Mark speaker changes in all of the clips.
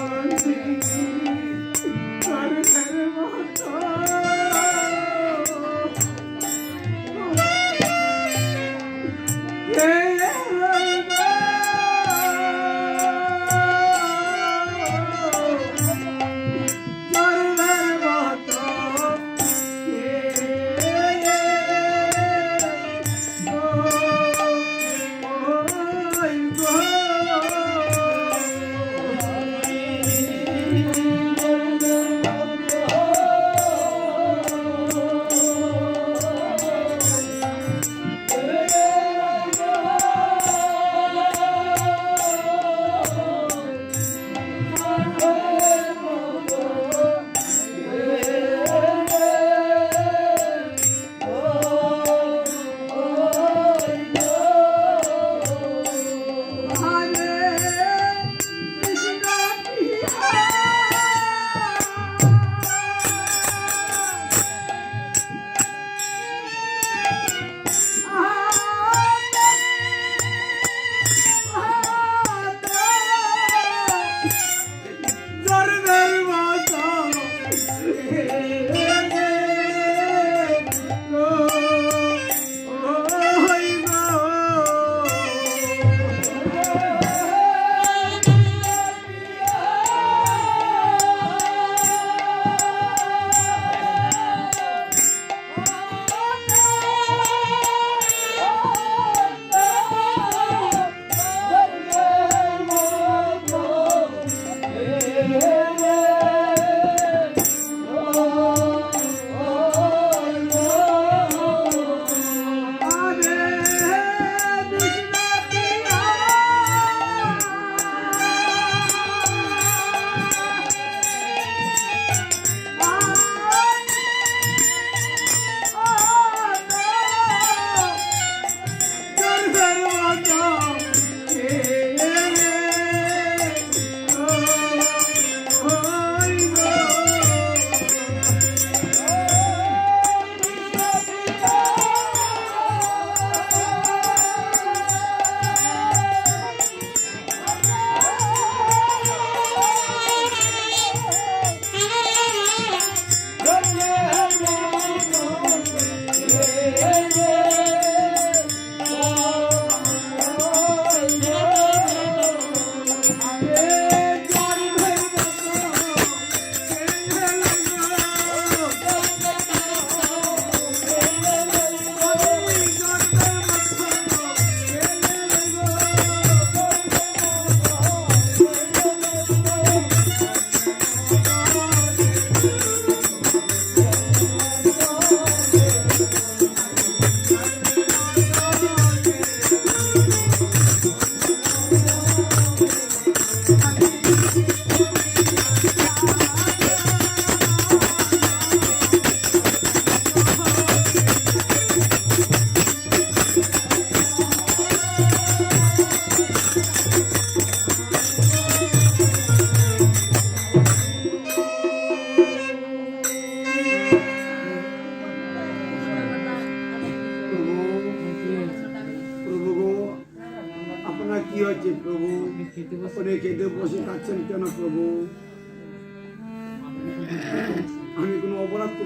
Speaker 1: Amém. Amém.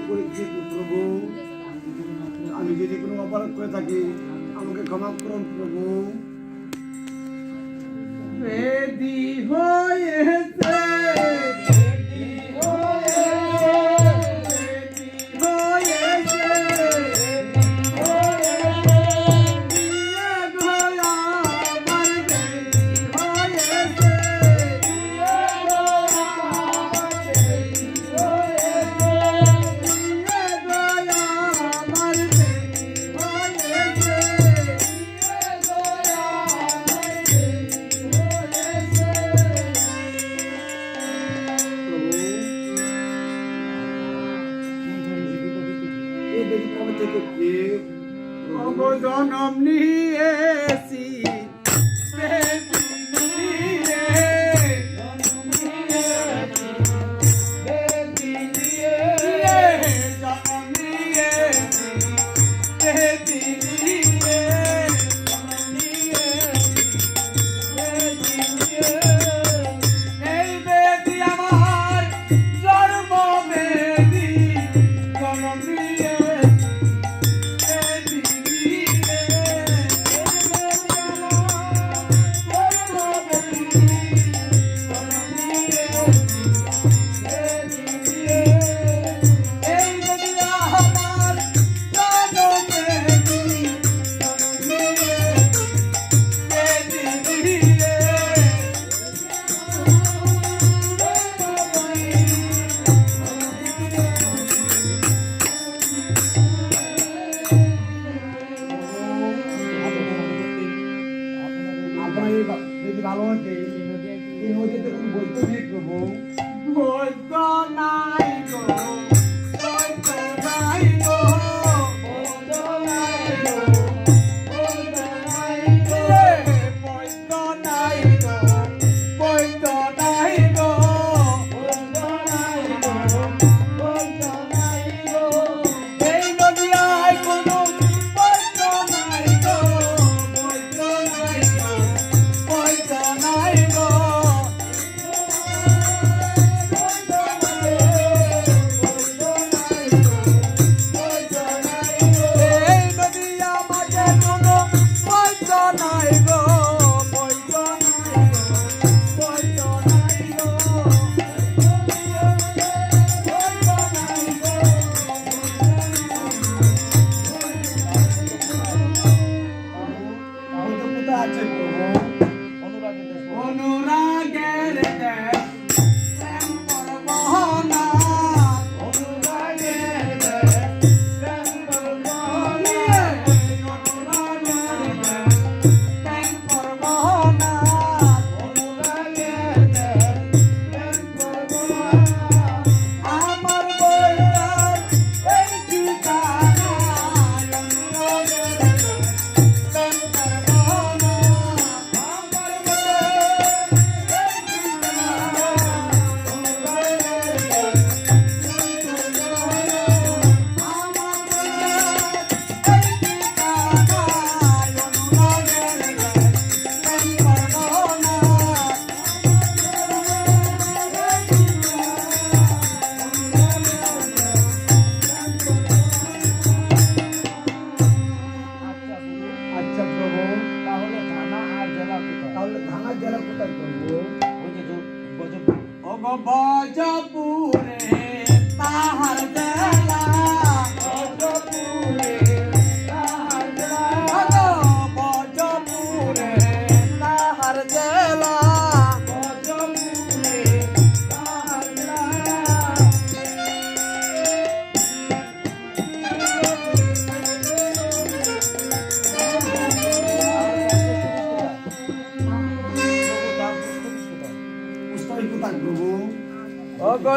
Speaker 1: পরিচিত প্রভু আমি যদি কোনো অপরাধ করে থাকি আমাকে ক্ষমা করুন প্রভু রেডি হো থেকে
Speaker 2: অবদান নিয়েছি।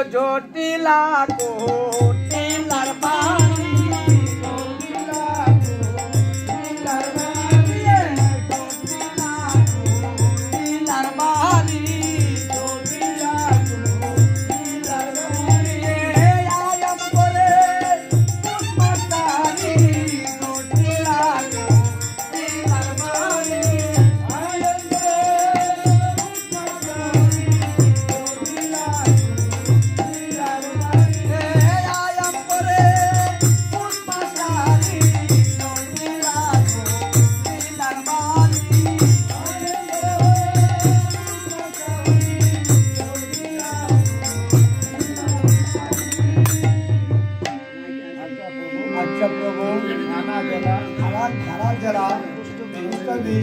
Speaker 2: জটিলা কোটিলার বা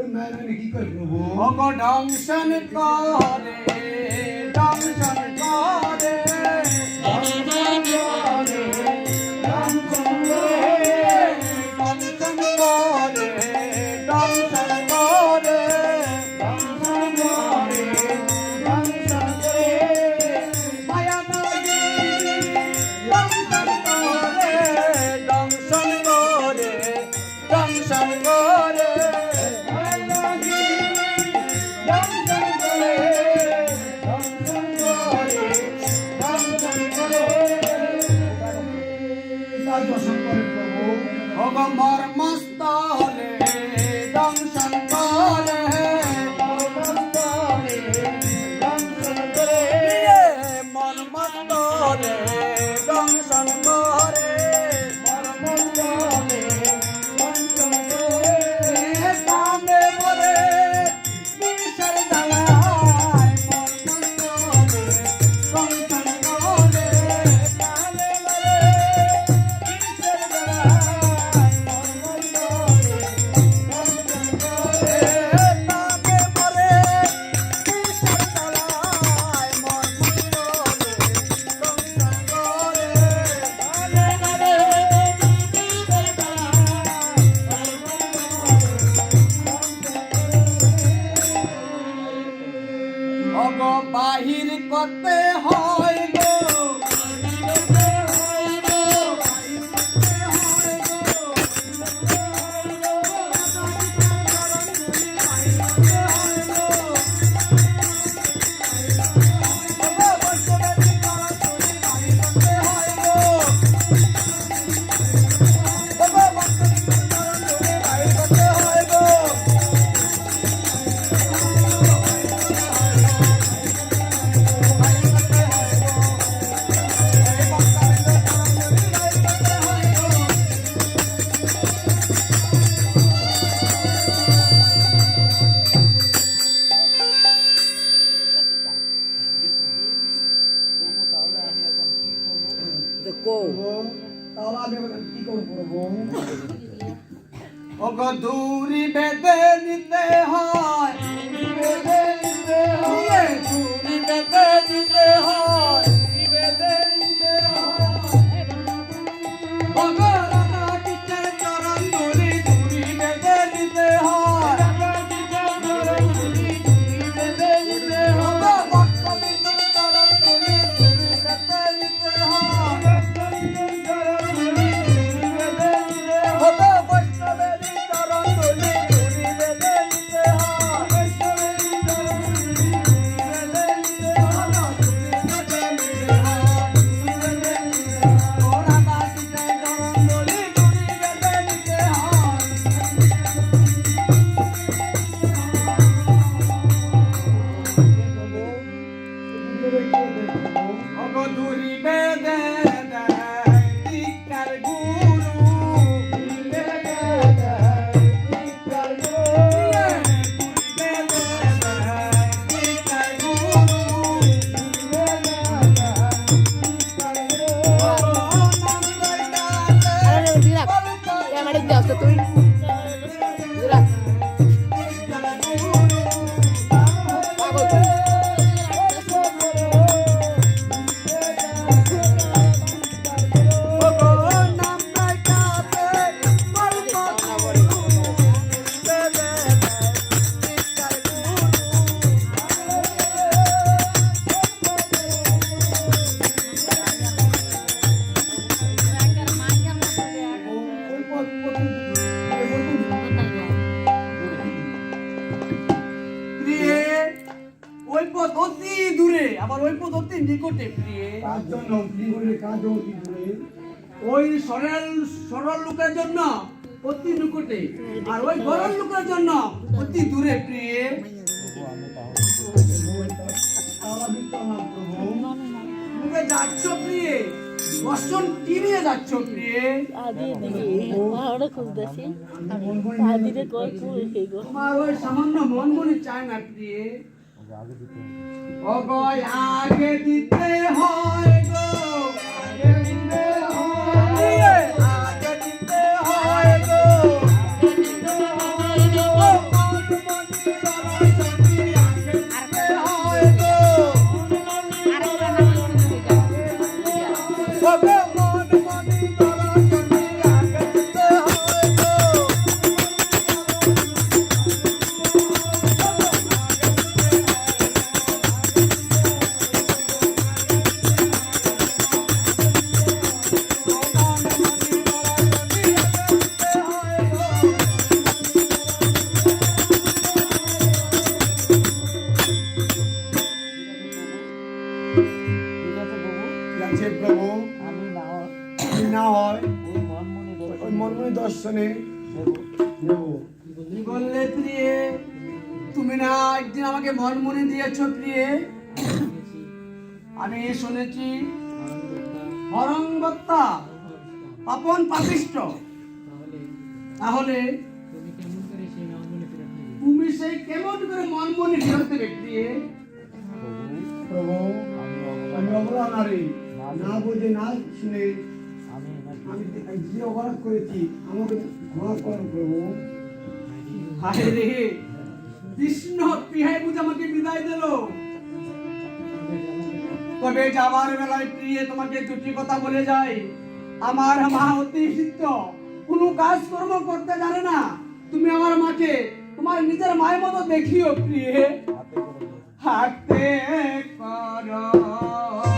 Speaker 2: ওই
Speaker 1: মায়ের কি করে
Speaker 2: নেব করে ডংশন করে। তো
Speaker 3: কও তাহলে আমি কি করব
Speaker 2: ওগো দূরি বেদে নিতে হয়। বেদে নিতে হয়। দূরি বেদে নিতে হয়।
Speaker 4: কুড়ি সেই গো।
Speaker 2: তোমার ওই সামান্য মন মনে চায় না প্রিয়ে। ও গো আগে দিতে হয় গো। আগে দিতে হয় আগে দিতে হয়। দিয়েছ প্রিয়ে? আমি শুনেছি হরঙ্গত্তা পাপন পাপিষ্ট। তাহলে তুমি সেই কেমন করে মন মনে ফেরত প্রিয়ে?
Speaker 1: প্রভু, আমি অবলা না বুঝে, না শুনে
Speaker 3: আমি
Speaker 1: যে অপরাধ করেছি, আমাকে ক্ষমা করুন প্রভু।
Speaker 2: হায় রে! কৃষ্ণ প্রিয়াই আমাকে বিদায় দিল। তবে যাবার বেলায় প্রিয়ে তোমাকে দুটি কথা বলে যাই। আমার মা অতি সিদ্ধ, কোনো কাজ কর্ম করতে জানে না। তুমি আমার মাকে, তোমার নিজের মায়ের মতো দেখিও প্রিয়ে।
Speaker 3: হাতে করে।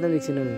Speaker 5: দেখছি না আমি।